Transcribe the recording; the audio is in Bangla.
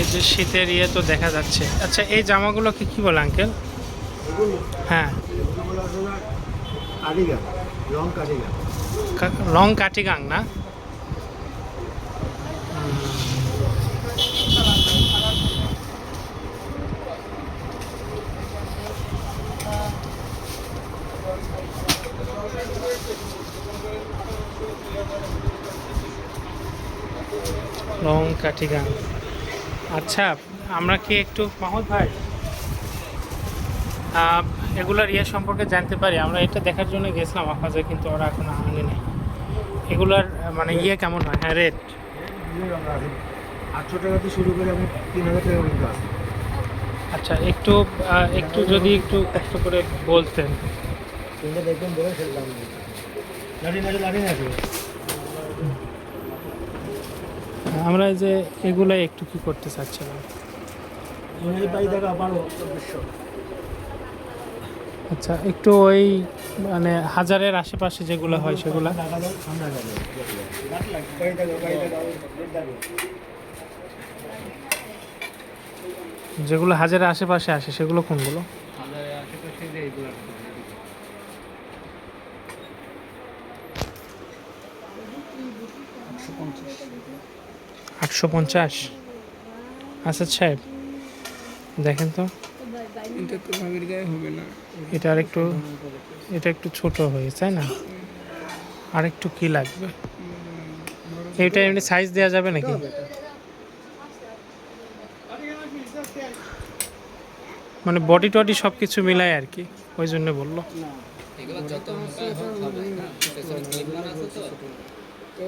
এই যে শীতের ইয়ে তো দেখা যাচ্ছে। আচ্ছা এই জামাগুলোকে কি বলে আঙ্কেল হ্যাঁ। রং লং লং কাটিগাং না? লং কাটিগাং আচ্ছা আমরা কি একটু মাহমুদ ভাই? এগুলার ইয়ে সম্পর্কে জানতে পারি। আমরা এটা দেখার জন্য গেছিলাম আফাজে কিন্তু ওরা এখন আনে নেই এগুলার মানে ইয়ে কেমন হয়? হ্যাঁ রেট আটশো টাকা থেকে শুরু করে আমি তিন হাজার টাকা পর্যন্ত আচ্ছা একটু একটু যদি একটু কষ্ট করে বলতেন। দেখবেন বলে ফেললাম। লাঠি লাঠি নাচে আমরা যে এগুলাই একটু কি করতে চাচ্ছিলাম? আচ্ছা একটু ওই মানে হাজারের আশেপাশে যেগুলো হয় সেগুলো। যেগুলো হাজারের আশেপাশে আসে সেগুলো কোনগুলো? আটশো পঞ্চাশ। আচ্ছা সাহেব দেখেন তো। এটা তো ভাবির গায়ে হবে না। এটা আর একটু এটা একটু ছোট হয়ে তাই না? আর একটু কি লাগবে? এটা এমনি সাইজ দেওয়া যাবে নাকি? মানে বডি টডি সব কিছু মিলাই আর কি ওই জন্য বলল। তো।